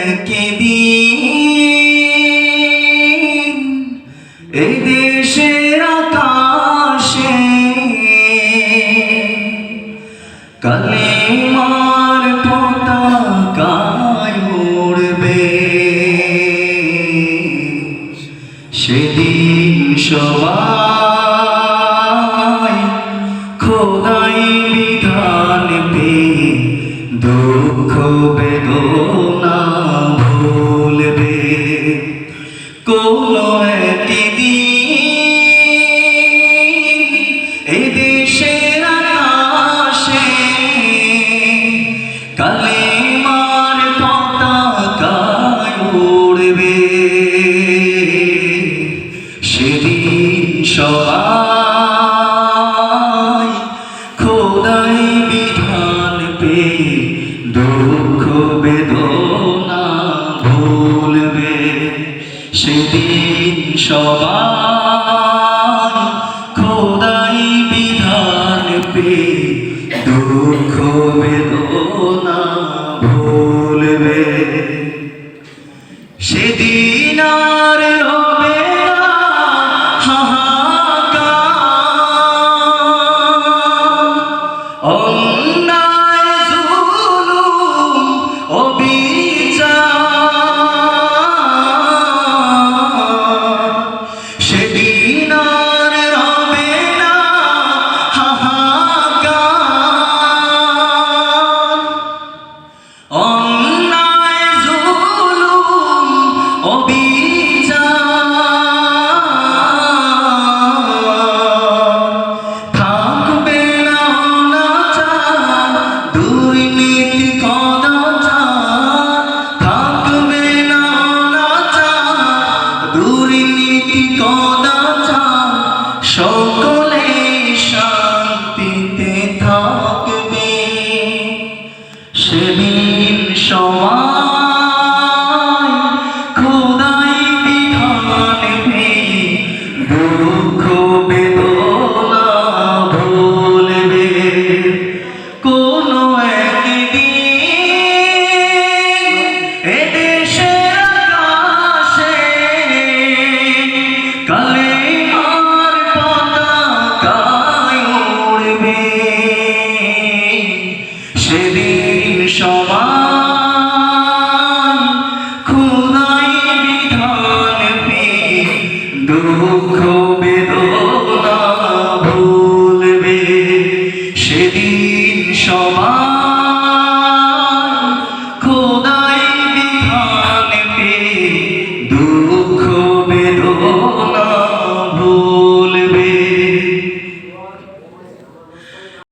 একদিন এই দেশের আকাশে সেদিন খোদাই বিধান পেয়ে দুঃখ বেদনা সবাই খোদাই বিধান পেয়ে দুঃখ বেদনা ভুলবে। সেদিন দুর্নীতি সকলে শান্তিতে থাকবে। সেদিন সমাজ সেদিন সমান খুদাই বিধান পি দুঃখ বেদনা ভুলবে। সেদিন সমান